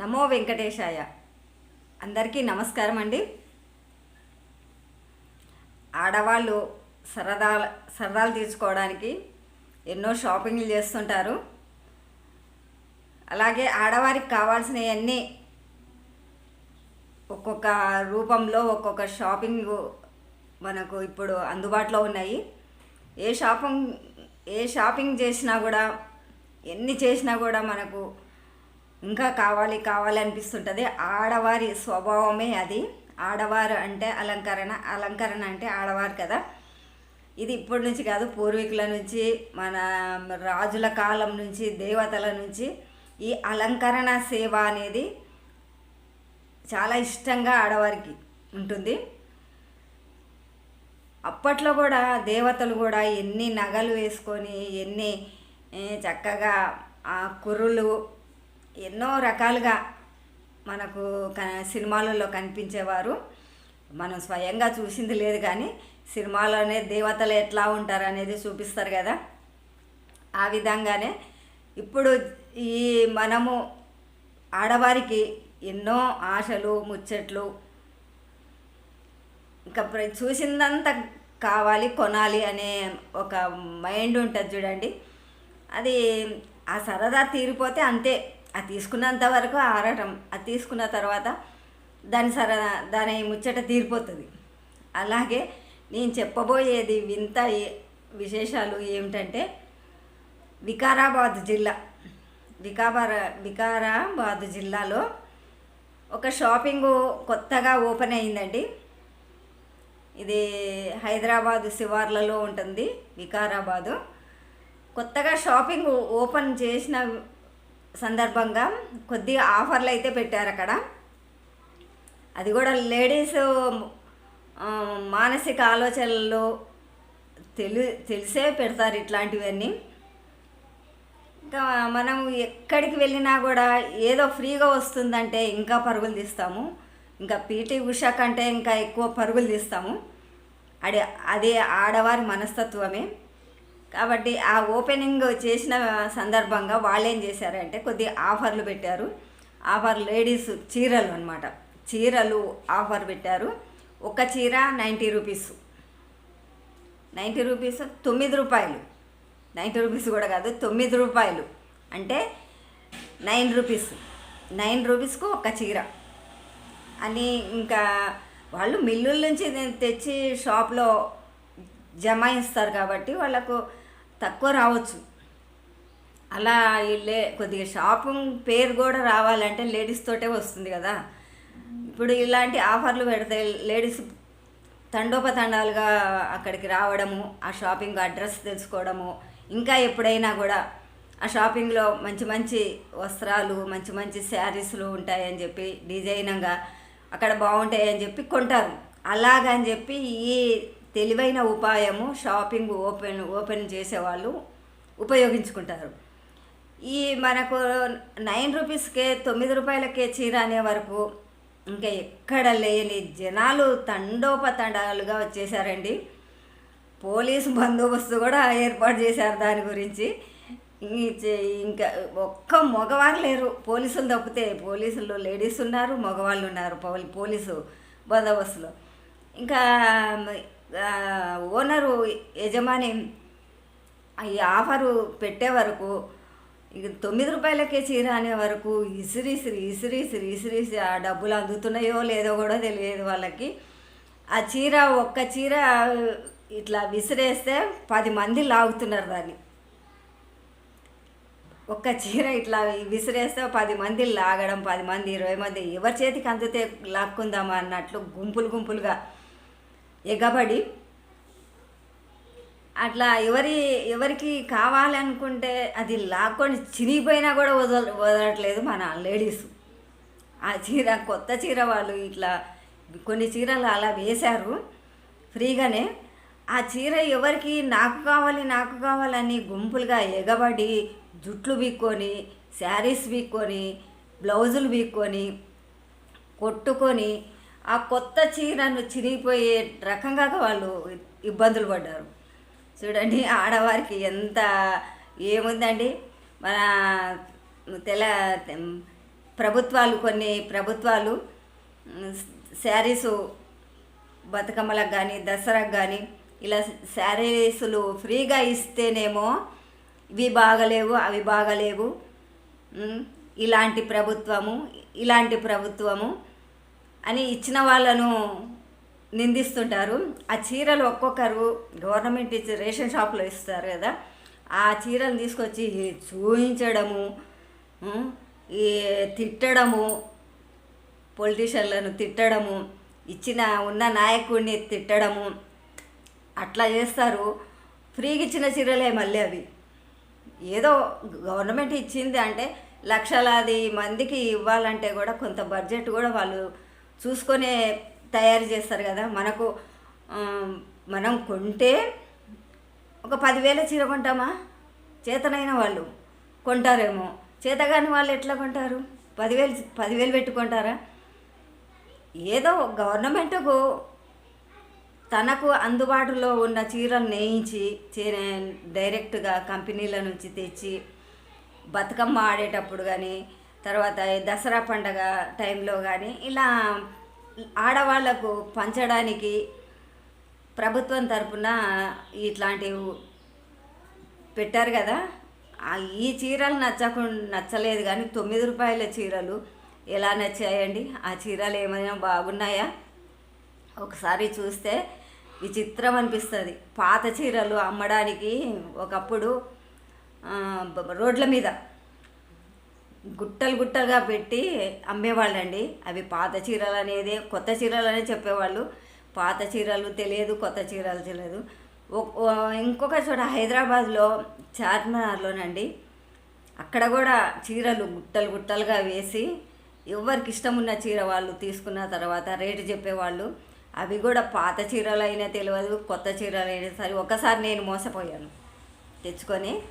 నమో వెంకటేశాయ. అందరికీ నమస్కారం అండి. ఆడవాళ్ళు సరదా సరదాలు తీర్చుకోవడానికి ఎన్నో షాపింగ్లు చేస్తుంటారు. అలాగే ఆడవారికి కావాల్సినవన్నీ ఒక్కొక్క రూపంలో ఒక్కొక్క షాపింగ్ మనకు ఇప్పుడు అందుబాటులో ఉన్నాయి. ఏ షాపింగ్ ఏ షాపింగ్ చేసినా కూడా ఎన్ని చేసినా కూడా మనకు ఇంకా కావాలి కావాలి అనిపిస్తుంటుంది. ఆడవారి స్వభావమే అది. ఆడవారు అంటే అలంకరణ అలంకరణ అంటే ఆడవారు కదా. ఇది ఇప్పటి నుంచి కాదు పూర్వీకుల నుంచి మన రాజుల కాలం నుంచి దేవతల నుంచి ఈ అలంకరణ సేవ అనేది చాలా ఇష్టంగా ఆడవారికి ఉంటుంది. అప్పట్లో కూడా దేవతలు కూడా ఎన్ని నగలు వేసుకొని ఎన్ని చక్కగా ఆ కుర్రులు ఎన్నో రకాలుగా మనకు క సినిమాలలో కనిపించేవారు. మనం స్వయంగా చూసింది లేదు కానీ సినిమాలోనే దేవతలు ఎట్లా ఉంటారు అనేది చూపిస్తారు కదా. ఆ విధంగానే ఇప్పుడు ఈ మనము ఆడవారికి ఎన్నో ఆశలు ముచ్చట్లు ఇంకా ప్ర- చూసిందంతా కావాలి కొనాలి అనే ఒక మైండ్ ఉంటుంది చూడండి. అది ఆ సరదా తీరిపోతే అంతే. అది తీసుకున్నంత వరకు ఆరాటం అది తీసుకున్న తర్వాత దాని సరదా దాని ముచ్చట తీరిపోతుంది. అలాగే నేను చెప్పబోయేది వింత విశేషాలు ఏమిటంటే వికారాబాద్ జిల్లా. వికాబార వికారాబాద్ జిల్లాలో ఒక షాపింగ్ కొత్తగా ఓపెన్ అయిందండి. ఇది హైదరాబాద్ శివార్లలో ఉంటుంది వికారాబాదు. కొత్తగా షాపింగ్ ఓపెన్ చేసిన సందర్భంగా కొద్దిగా ఆఫర్లు అయితే పెట్టారు అక్కడ. అది కూడా లేడీస్ మానసిక ఆలోచనలు తెలి తెలిసే పెడతారు ఇట్లాంటివన్నీ. ఇంకా మనం ఎక్కడికి వెళ్ళినా కూడా ఏదో ఫ్రీగా వస్తుందంటే ఇంకా పరుగులు తీస్తాము. ఇంకా పీటీ ఉషా కంటే ఇంకా ఎక్కువ పరుగులు తీస్తాము. అదే అదే ఆడవారి మనస్తత్వమే. కాబట్టి ఆ ఓపెనింగ్ చేసిన సందర్భంగా వాళ్ళు ఏం చేశారంటే కొద్దిగా ఆఫర్లు పెట్టారు. ఆఫర్ లేడీస్ చీరలు అనమాట చీరలు ఆఫర్ పెట్టారు. ఒక చీర నైంటీ రూపీస్. నైంటీ రూపీస్ తొమ్మిది రూపాయలు. నైంటీ రూపీస్ కూడా కాదు తొమ్మిది రూపాయలు. అంటే నైన్ రూపీస్. నైన్ రూపీస్కు ఒక చీర. అని ఇంకా వాళ్ళు మిల్లుల నుంచి తెచ్చి షాప్లో జమాయిస్తారు కాబట్టి వాళ్ళకు తక్కువ రావచ్చు. అలా వీళ్ళే కొద్దిగా షాపింగ్ పేరు కూడా రావాలంటే లేడీస్ తోటే వస్తుంది కదా. ఇప్పుడు ఇలాంటి ఆఫర్లు పెడితే లేడీస్ తండోపతండాలుగా అక్కడికి రావడము ఆ షాపింగ్ అడ్రస్ తెలుసుకోవడము ఇంకా ఎప్పుడైనా కూడా ఆ షాపింగ్లో మంచి మంచి వస్త్రాలు మంచి మంచి శారీస్లు ఉంటాయని చెప్పి డిజైనంగా అక్కడ బాగుంటాయని చెప్పి కొంటారు. అలాగని చెప్పి ఈ తెలివైన ఉపాయము షాపింగ్ ఓపెన్ ఓపెన్ చేసేవాళ్ళు ఉపయోగించుకుంటారు. ఈ మనకు నైన్ రూపీస్కే తొమ్మిది రూపాయలకే చీర అనే వరకు ఇంకా ఎక్కడ లేని జనాలు తండోపతండాలుగా వచ్చేసారండి. పోలీసు బందోబస్తు కూడా ఏర్పాటు చేశారు దాని గురించి. ఇంకా ఒక్క మగవారు లేరు. పోలీసులు తప్పితే పోలీసులు లేడీస్ ఉన్నారు మగవాళ్ళు ఉన్నారు పోలీ- పోలీసు బందోబస్తులో. ఇంకా ఓనరు యజమాని ఈ ఆఫరు పెట్టే వరకు ఇక తొమ్మిది రూపాయలకే చీర అనే వరకు ఇసిరిసిరి ఇసిరిసిరి ఇసిరిసి ఆ డబ్బులు అందుతున్నాయో లేదో కూడా తెలియదు వాళ్ళకి. ఆ చీర ఒక్క చీర ఇట్లా విసిరేస్తే పది మంది లాగుతున్నారు దాన్ని. ఒక్క చీర ఇట్లా విసిరేస్తే పది మంది లాగడం పది మంది ఇరవై మంది ఎవరి చేతికి అందితే లాక్కుందామా అన్నట్లు గుంపులు గుంపులుగా ఎగబడి. అట్లా ఎవరి ఎవరికి కావాలనుకుంటే అది లాక్కొని చినిగిపోయినా కూడా వదల వదలట్లేదు మన లేడీస్. ఆ చీర కొత్త చీర వాళ్ళు ఇట్లా కొన్ని చీరలు అలా వేశారు ఫ్రీగానే. ఆ చీర ఎవరికి నాకు కావాలి నాకు కావాలని గుంపులుగా ఎగబడి జుట్లు బీక్కొని శారీస్ బీక్కొని బ్లౌజులు బీక్కొని కొట్టుకొని ఆ కొత్త చీరను చిరిగిపోయే రకంగా వాళ్ళు ఇబ్బందులు పడ్డారు. చూడండి ఆడవారికి ఎంత ఏముందండి? మన తెల ప్రభుత్వాలు కొన్ని ప్రభుత్వాలు శారీస్ శారీసు బతుకమ్మలకు కానీ దసరాకు కానీ ఇలా శారీసులు ఫ్రీగా ఇస్తేనేమో ఇవి బాగలేవు అవి బాగలేవు. ఇలాంటి ప్రభుత్వము ఇలాంటి ప్రభుత్వము అని ఇచ్చిన వాళ్ళను నిందిస్తుంటారు. ఆ చీరలు ఒక్కొక్కరు గవర్నమెంట్ ఇచ్చే రేషన్ షాప్లో ఇస్తారు కదా. ఆ చీరలు తీసుకొచ్చి చూపించడము ఈ తిట్టడము పొలిటీషియన్లను తిట్టడము ఇచ్చిన ఉన్న నాయకుడిని తిట్టడము అట్లా చేస్తారు. ఫ్రీగా ఇచ్చిన చీరలే మళ్ళీ అవి. ఏదో గవర్నమెంట్ ఇచ్చింది అంటే లక్షలాది మందికి ఇవ్వాలంటే కూడా కొంత బడ్జెట్ కూడా వాళ్ళు చూసుకొనే తయారు చేస్తారు కదా. మనకు మనం కొంటే ఒక పదివేల చీర కొంటామా? చేతనైన వాళ్ళు కొంటారేమో. చేతగాని వాళ్ళు ఎట్లా కొంటారు? పదివేలు పదివేలు పెట్టుకుంటారా ఏదో గవర్నమెంట్కు తనకు అందుబాటులో ఉన్న చీరలు నేయించి డైరెక్ట్గా కంపెనీల నుంచి తెచ్చి బతుకమ్మ ఆడేటప్పుడు కానీ తర్వాత దసరా పండగ టైంలో కానీ ఇలా ఆడవాళ్ళకు పంచడానికి ప్రభుత్వం తరపున ఇట్లాంటివి పెట్టారు కదా. ఈ చీరలు నచ్చకుండా నచ్చలేదు కానీ తొమ్మిది రూపాయల చీరలు ఎలా నచ్చాయండి? ఆ చీరలు ఏమైనా బాగున్నాయా? ఒకసారి చూస్తే విచిత్రం అనిపిస్తుంది. పాత చీరలు అమ్మడానికి ఒకప్పుడు రోడ్ల మీద గుట్టలు గుట్టలుగా పెట్టి అమ్మేవాళ్ళండి. అవి పాత చీరలు అనేది కొత్త చీరలు అనేది చెప్పేవాళ్ళు. పాత చీరలు తెలియదు కొత్త చీరలు తెలియదు. ఒ- ఇంకొక చోట హైదరాబాద్లో చార్మినార్లోనండి. అక్కడ కూడా చీరలు గుట్టలు గుట్టలుగా వేసి ఎవరికి ఇష్టం ఉన్న చీర వాళ్ళు తీసుకున్న తర్వాత రేటు చెప్పేవాళ్ళు. అవి కూడా పాత చీరలు అయినా తెలియదు కొత్త చీరలు అయినా సరే ఒకసారి నేను మోసపోయాను. తెచ్చుకొని